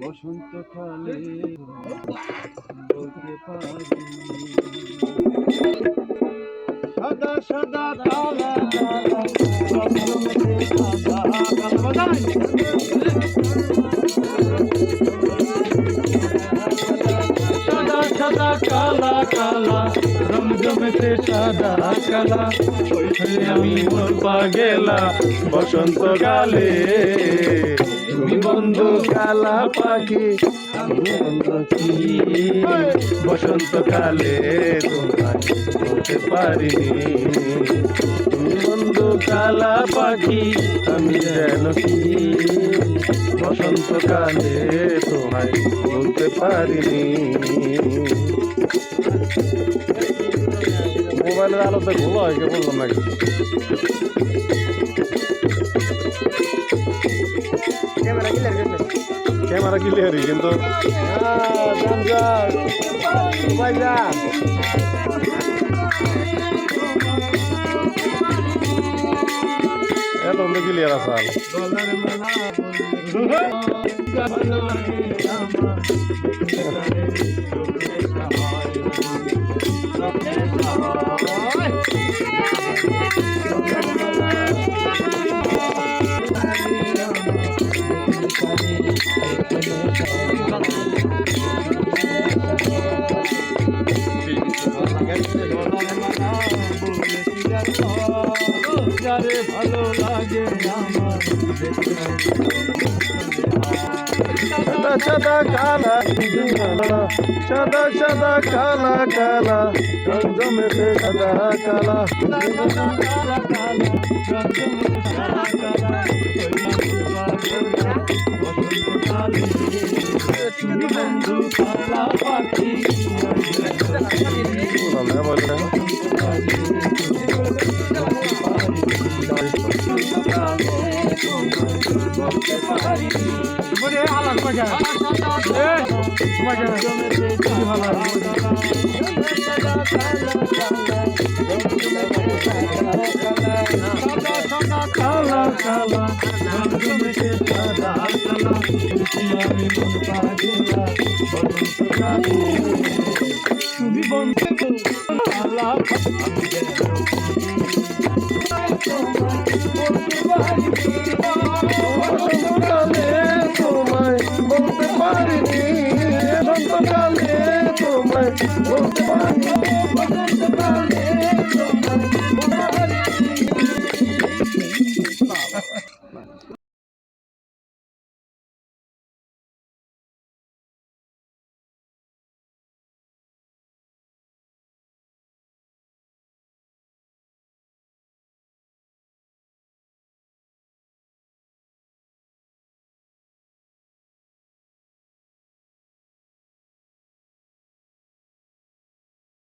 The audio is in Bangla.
বসন্তকালে বলতে পারি। সাদা কালা কালা, রমজমেতে সাদা কালা। আমি মন পা গেলা বসন্তকালে। তুমি বন্ধু কালা পাখি, আমি বন্ধু কি? বসন্তকালে তোমায় বলতে পারিনি। তুমি বন্ধু কালা পাখি, আমি যেন কি? বসন্তকালে তোমায় বলতে পারিনি। মোবাইলের আলোতে ঘুলো হয় কে বললাম নাকি? ক্যামেরা ক্লিয়ারই কিন্তু এত ক্লিয়ার আছে যারে ভালো লাগে আমার সাদা সাদা কালা সাদা সাদা কালা কালা রঞ্জমেতে সাদা কালা বন্ধু বলে বাজা কি ভালো কালা কালে তুমি বন্ধু কালা বসন্তকালে তোমায় বলতে পারিনি বসন্তকালে